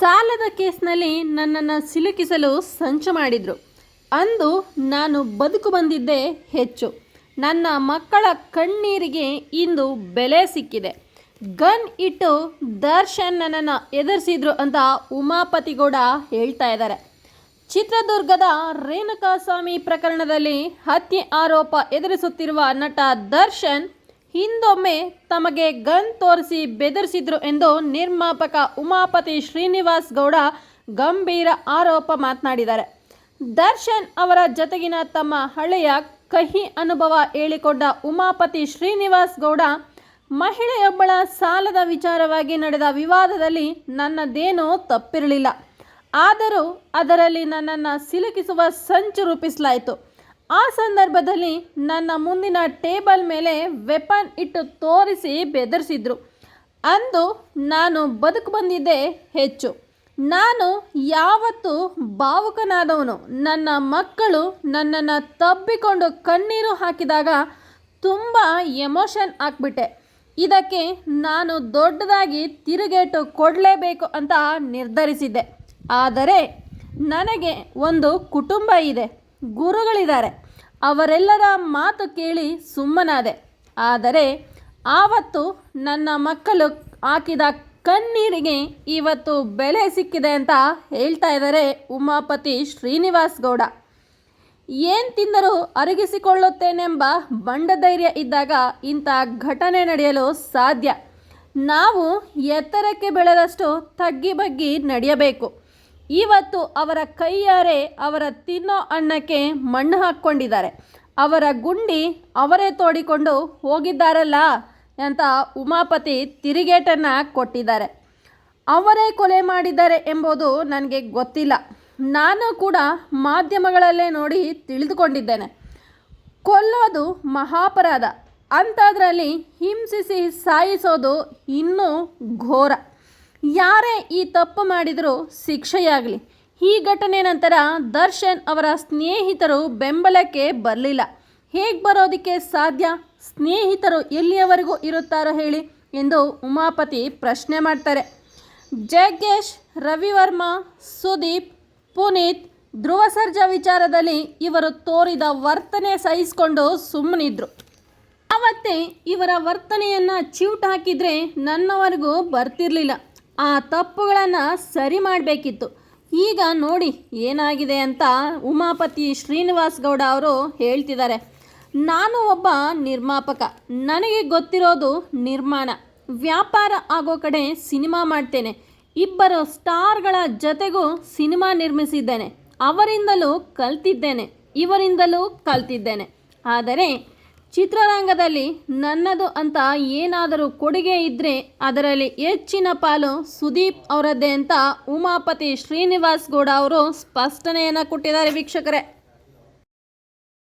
ಸಾಲದ ಕೇಸ್ನಲ್ಲಿ ನನ್ನನ್ನು ಸಿಲುಕಿಸಲು ಸಂಚು ಮಾಡಿದರು. ಅಂದು ನಾನು ಬದುಕು ಬಂದಿದ್ದೇ ಹೆಚ್ಚು. ನನ್ನ ಮಕ್ಕಳ ಕಣ್ಣೀರಿಗೆ ಇಂದು ಬೆಲೆ ಸಿಕ್ಕಿದೆ. ಗನ್ ಇಟ್ಟು ದರ್ಶನ್ ನನ್ನನ್ನು ಎದುರಿಸಿದ್ರು ಅಂತ ಉಮಾಪತಿಗೌಡ ಹೇಳ್ತಾ ಇದ್ದಾರೆ. ಚಿತ್ರದುರ್ಗದ ರೇಣುಕಾಸ್ವಾಮಿ ಪ್ರಕರಣದಲ್ಲಿ ಹತ್ಯೆ ಆರೋಪ ಎದುರಿಸುತ್ತಿರುವ ನಟ ದರ್ಶನ್ ಹಿಂದೊಮ್ಮೆ ತಮಗೆ ಗನ್ ತೋರಿಸಿ ಬೆದರಿಸಿದ್ರು ಎಂದು ನಿರ್ಮಾಪಕ ಉಮಾಪತಿ ಶ್ರೀನಿವಾಸ್ ಗೌಡ ಗಂಭೀರ ಆರೋಪ ಮಾತನಾಡಿದ್ದಾರೆ. ದರ್ಶನ್ ಅವರ ಜತೆಗಿನ ತಮ್ಮ ಹಳೆಯ ಕಹಿ ಅನುಭವ ಹೇಳಿಕೊಂಡ ಉಮಾಪತಿ ಶ್ರೀನಿವಾಸ್ ಗೌಡ, ಮಹಿಳೆಯೊಬ್ಬಳ ಸಾಲದ ವಿಚಾರವಾಗಿ ನಡೆದ ವಿವಾದದಲ್ಲಿ ನನ್ನದೇನೋ ತಪ್ಪಿರಲಿಲ್ಲ. ಆದರೂ ಅದರಲ್ಲಿ ನನ್ನನ್ನು ಸಿಲುಕಿಸುವ ಸಂಚು ರೂಪಿಸಲಾಯಿತು. ಆ ಸಂದರ್ಭದಲ್ಲಿ ನನ್ನ ಮುಂದಿನ ಟೇಬಲ್ ಮೇಲೆ ವೆಪನ್ ಇಟ್ಟು ತೋರಿಸಿ ಬೆದರಿಸಿದ್ರು. ಅಂದು ನಾನು ಬದುಕು ಬಂದಿದ್ದೆ ಹೆಚ್ಚು. ನಾನು ಯಾವತ್ತೂ ಭಾವುಕನಾದವನು. ನನ್ನ ಮಕ್ಕಳು ನನ್ನನ್ನು ತಬ್ಬಿಕೊಂಡು ಕಣ್ಣೀರು ಹಾಕಿದಾಗ ತುಂಬ ಎಮೋಷನ್ ಹಾಕ್ಬಿಟ್ಟೆ ಇದಕ್ಕೆ ನಾನು ದೊಡ್ಡದಾಗಿ ತಿರುಗೇಟು ಕೊಡಲೇಬೇಕು ಅಂತ ನಿರ್ಧರಿಸಿದ್ದೆ. ಆದರೆ ನನಗೆ ಒಂದು ಕುಟುಂಬ ಇದೆ. ಗುರುಗಳಿದ್ದಾರೆ. ಅವರೆಲ್ಲರ ಮಾತು ಕೇಳಿ ಸುಮ್ಮನಾದೆ. ಆದರೆ ಆವತ್ತು ನನ್ನ ಮಕ್ಕಳು ಹಾಕಿದ ಕಣ್ಣೀರಿಗೆ ಇವತ್ತು ಬೆಲೆ ಸಿಕ್ಕಿದೆ ಅಂತ ಹೇಳ್ತಾ ಇದ್ದಾರೆ ಉಮಾಪತಿ ಶ್ರೀನಿವಾಸ್ ಗೌಡ. ಏನು ತಿಂದರೂ ಅರಗಿಸಿಕೊಳ್ಳುತ್ತೇನೆಂಬ ಬಂಡಧೈರ್ಯ ಇದ್ದಾಗ ಇಂಥ ಘಟನೆ ನಡೆಯಲು ಸಾಧ್ಯ. ನಾವು ಎತ್ತರಕ್ಕೆ ಬೆಳೆದಷ್ಟು ತಗ್ಗಿ ಬಗ್ಗಿ ನಡೆಯಬೇಕು. ಇವತ್ತು ಅವರ ಕೈಯಾರೆ ಅವರ ತಿನ್ನೋ ಅನ್ನಕ್ಕೆ ಮಣ್ಣು ಹಾಕ್ಕೊಂಡಿದ್ದಾರೆ. ಅವರ ಗುಂಡಿ ಅವರೇ ತೋಡಿಕೊಂಡು ಹೋಗಿದ್ದಾರಲ್ಲ ಅಂತ ಉಮಾಪತಿ ತಿರುಗೇಟನ್ನು ಕೊಟ್ಟಿದ್ದಾರೆ. ಅವರೇ ಕೊಲೆ ಮಾಡಿದ್ದಾರೆ ಎಂಬುದು ನನಗೆ ಗೊತ್ತಿಲ್ಲ. ನಾನು ಕೂಡ ಮಾಧ್ಯಮಗಳಲ್ಲೇ ನೋಡಿ ತಿಳಿದುಕೊಂಡಿದ್ದೇನೆ. ಕೊಲ್ಲೋದು ಮಹಾಪರಾಧ. ಅಂಥದ್ರಲ್ಲಿ ಹಿಂಸಿಸಿ ಸಾಯಿಸೋದು ಇನ್ನೂ ಘೋರ. ಯಾರೇ ಈ ತಪ್ಪು ಮಾಡಿದರೂ ಶಿಕ್ಷೆಯಾಗಲಿ. ಈ ಘಟನೆ ನಂತರ ದರ್ಶನ್ ಅವರ ಸ್ನೇಹಿತರು ಬೆಂಬಲಕ್ಕೆ ಬರಲಿಲ್ಲ. ಹೇಗೆ ಬರೋದಕ್ಕೆ ಸಾಧ್ಯ? ಸ್ನೇಹಿತರು ಎಲ್ಲಿಯವರೆಗೂ ಇರುತ್ತಾರೋ ಹೇಳಿ ಎಂದು ಉಮಾಪತಿ ಪ್ರಶ್ನೆ ಮಾಡ್ತಾರೆ. ಜಗ್ಗೇಶ್, ರವಿವರ್ಮ, ಸುದೀಪ್, ಪುನೀತ್ ಧ್ರುವ ಸರ್ಜಾ ವಿಚಾರದಲ್ಲಿ ಇವರು ತೋರಿದ ವರ್ತನೆ ಸಹಿಸಿಕೊಂಡು ಸುಮ್ಮನಿದ್ರು ಆವತ್ತೇ ಇವರ ವರ್ತನೆಯನ್ನು ಚಿವುಟ್ ಹಾಕಿದರೆ ನನ್ನವರೆಗೂ ಬರ್ತಿರ್ಲಿಲ್ಲ. ಆ ತಪ್ಪುಗಳನ್ನು ಸರಿ ಮಾಡಬೇಕಿತ್ತು. ಈಗ ನೋಡಿ ಏನಾಗಿದೆ ಅಂತ ಉಮಾಪತಿ ಶ್ರೀನಿವಾಸ್ ಗೌಡ ಅವರು ಹೇಳ್ತಿದ್ದಾರೆ. ನಾನು ಒಬ್ಬ ನಿರ್ಮಾಪಕ. ನನಗೆ ಗೊತ್ತಿರೋದು ನಿರ್ಮಾಣ. ವ್ಯಾಪಾರ ಆಗೋ ಕಡೆ ಸಿನಿಮಾ ಮಾಡ್ತೇನೆ. ಇಬ್ಬರು ಸ್ಟಾರ್ಗಳ ಜೊತೆಗೂ ಸಿನಿಮಾ ನಿರ್ಮಿಸಿದ್ದೇನೆ. ಅವರಿಂದಲೂ ಕಲ್ತಿದ್ದೇನೆ. ಇವರಿಂದಲೂ ಕಲ್ತಿದ್ದೇನೆ. ಆದರೆ ಚಿತ್ರರಂಗದಲ್ಲಿ ನನ್ನದು ಅಂತ ಏನಾದರೂ ಕೊಡುಗೆ ಇದ್ದರೆ ಅದರಲ್ಲಿ ಹೆಚ್ಚಿನ ಪಾಲು ಸುದೀಪ್ ಅವರದ್ದೇ ಅಂತ ಉಮಾಪತಿ ಶ್ರೀನಿವಾಸ್ ಗೌಡ ಅವರು ಸ್ಪಷ್ಟನೆಯನ್ನು ಕೊಟ್ಟಿದ್ದಾರೆ ವೀಕ್ಷಕರೇ.